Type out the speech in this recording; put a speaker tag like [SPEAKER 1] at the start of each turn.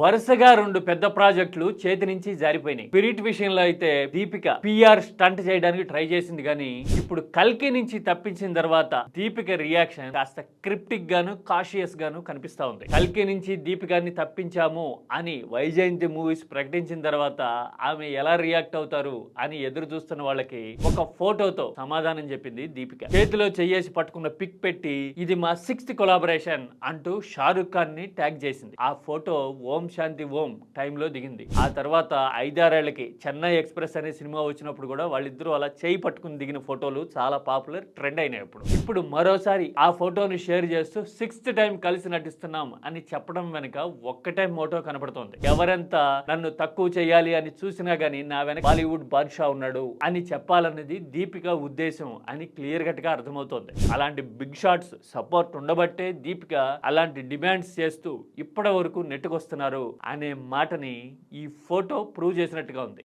[SPEAKER 1] వరుసగా రెండు పెద్ద ప్రాజెక్టులు చేతి నుంచి జారిపోయినాయి. స్పిరిట్ విషయంలో అయితే దీపిక పిఆర్ స్టంట్ చేయడానికి ట్రై చేసింది కానీ ఇప్పుడు కల్కి నుంచి తప్పించిన తర్వాత దీపిక రియాక్షన్ కాస్త క్రిప్టిక్ గాను కాషియస్ గాను కనిపిస్తా ఉంది. కల్కి నుంచి దీపికాని తప్పించాము అని వైజయంతి మూవీస్ ప్రకటించిన తర్వాత ఆమె ఎలా రియాక్ట్ అవుతారు అని ఎదురు చూస్తున్న వాళ్ళకి ఒక ఫోటోతో సమాధానం చెప్పింది దీపిక. చేతిలో చెయ్యేసి పట్టుకున్న పిక్ పెట్టి ఇది మా సిక్స్త్ కొలాబరేషన్ అంటూ షారుఖ్ ఖాన్ని ట్యాగ్ చేసింది. ఆ ఫోటో ఓం ఓం శాంతి ఓం టైంలో దిగింది. ఆ తర్వాత ఐదారేళ్ళకి చెన్నై ఎక్స్ప్రెస్ అనే సినిమా వచ్చినప్పుడు కూడా వాళ్ళిద్దరూ అలా చేయి పట్టుకుని దిగిన ఫోటోలు చాలా పాపులర్ ట్రెండ్ అయినాయి ఇప్పుడు ఇప్పుడు మరోసారి ఆ ఫోటోని షేర్ చేస్తూ సిక్స్త్ టైం కలిసి నటిస్తున్నాం అని చెప్పడం వెనుక ఒక్కటే మోటో కనపడుతోంది. ఎవరెంత నన్ను తక్కువ చేయాలి అని చూసినా గానీ నా వెనక బాలీవుడ్ బాద్షా ఉన్నాడు అని చెప్పాలన్నది దీపిక ఉద్దేశం అని క్లియర్ కట్గా అర్థమవుతోంది. అలాంటి బిగ్ షాట్స్ సపోర్ట్ ఉండబట్టే దీపిక అలాంటి డిమాండ్స్ చేస్తూ ఇప్పటి వరకు నెట్టుకొస్తున్నారు అనే మాటని ఈ ఫోటో ప్రూవ్ చేసినట్టుగా ఉంది.